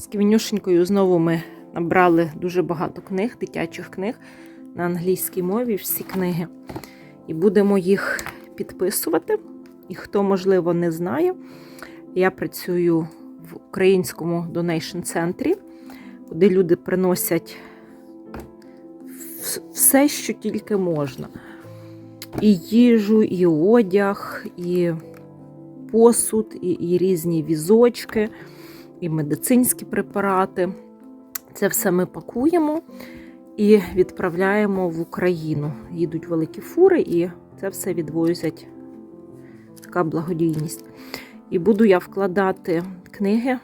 З Квінюшенькою знову ми набрали дуже багато книг, дитячих книг на англійській мові, всі книги. І будемо їх підписувати. І хто, можливо, не знає, я працюю в українському донейшн центрі, куди люди приносять все, що тільки можна. І їжу, і одяг, і посуд, і, і різні візочки, і медицинські препарати. Це все ми пакуємо і відправляємо в Україну. Їдуть великі фури, і це все відвозять. Така благодійність. І буду я вкладати книги,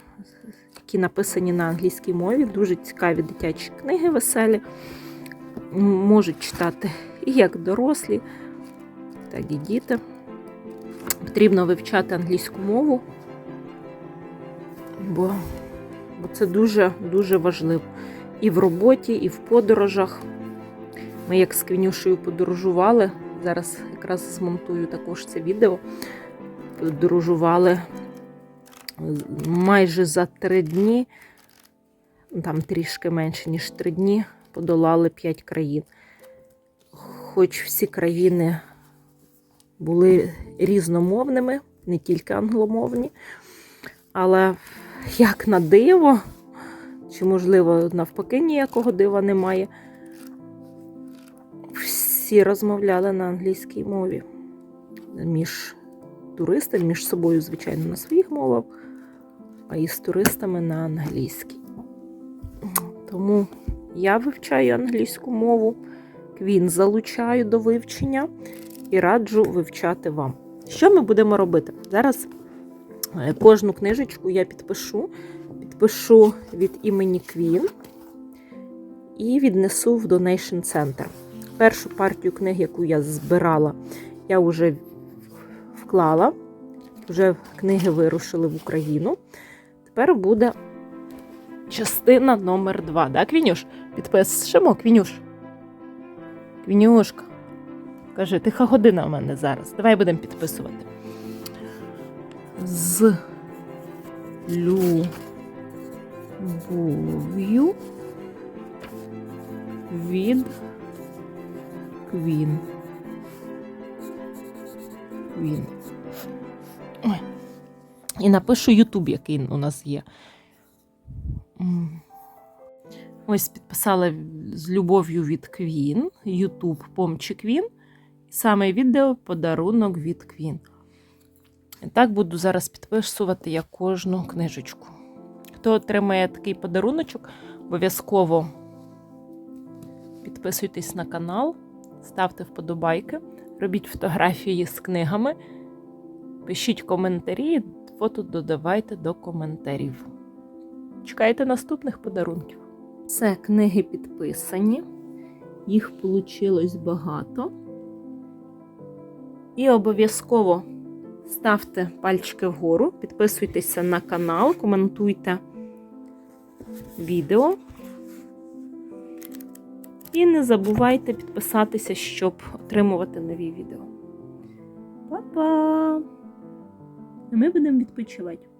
які написані на англійській мові. Дуже цікаві дитячі книги веселі. Можуть читати і як дорослі, так і діти. Потрібно вивчати англійську мову, бо, бо це дуже дуже важливо. І в роботі, і в подорожах. Ми як з Квінюшею подорожували. Зараз якраз змонтую також це відео. Подорожували майже за три дні, там трішки менше, ніж три дні, подолали п'ять країн. Хоч всі країни були різномовними, не тільки англомовні, але як на диво, чи, можливо, навпаки, ніякого дива немає. Всі розмовляли на англійській мові між туристами, між собою, звичайно, на своїх мовах, а і з туристами на англійській. Тому я вивчаю англійську мову, квін залучаю до вивчення і раджу вивчати вам. Що ми будемо робити? Зараз кожну книжечку я підпишу, підпишу від імені Квін і віднесу в Donation Center. Першу партію книг, яку я збирала, я вже вклала. Вже книги вирушили в Україну. Тепер буде частина номер 2. Да, Квінюш? Підпишемо, Квінюш. Квінюшка. Кажи, тиха година у мене зараз. Давай будемо підписувати. З любов'ю від Квін. Квін. Ой. І напишу Ютуб, який у нас є. Ось підписала з любов'ю від Квін, Ютуб Помчі Квін. Саме відео подарунок від Квін. Так буду зараз підписувати я кожну книжечку. Хто отримає такий подаруночок, обов'язково підписуйтесь на канал, ставте вподобайки, робіть фотографії з книгами, пишіть коментарі, фото додавайте до коментарів. Чекайте наступних подарунків. Це книги підписані, їх вийшло багато. І обов'язково ставте пальчики вгору, підписуйтеся на канал, коментуйте відео. І не забувайте підписатися, щоб отримувати нові відео. Па-па! Ми будемо відпочивати.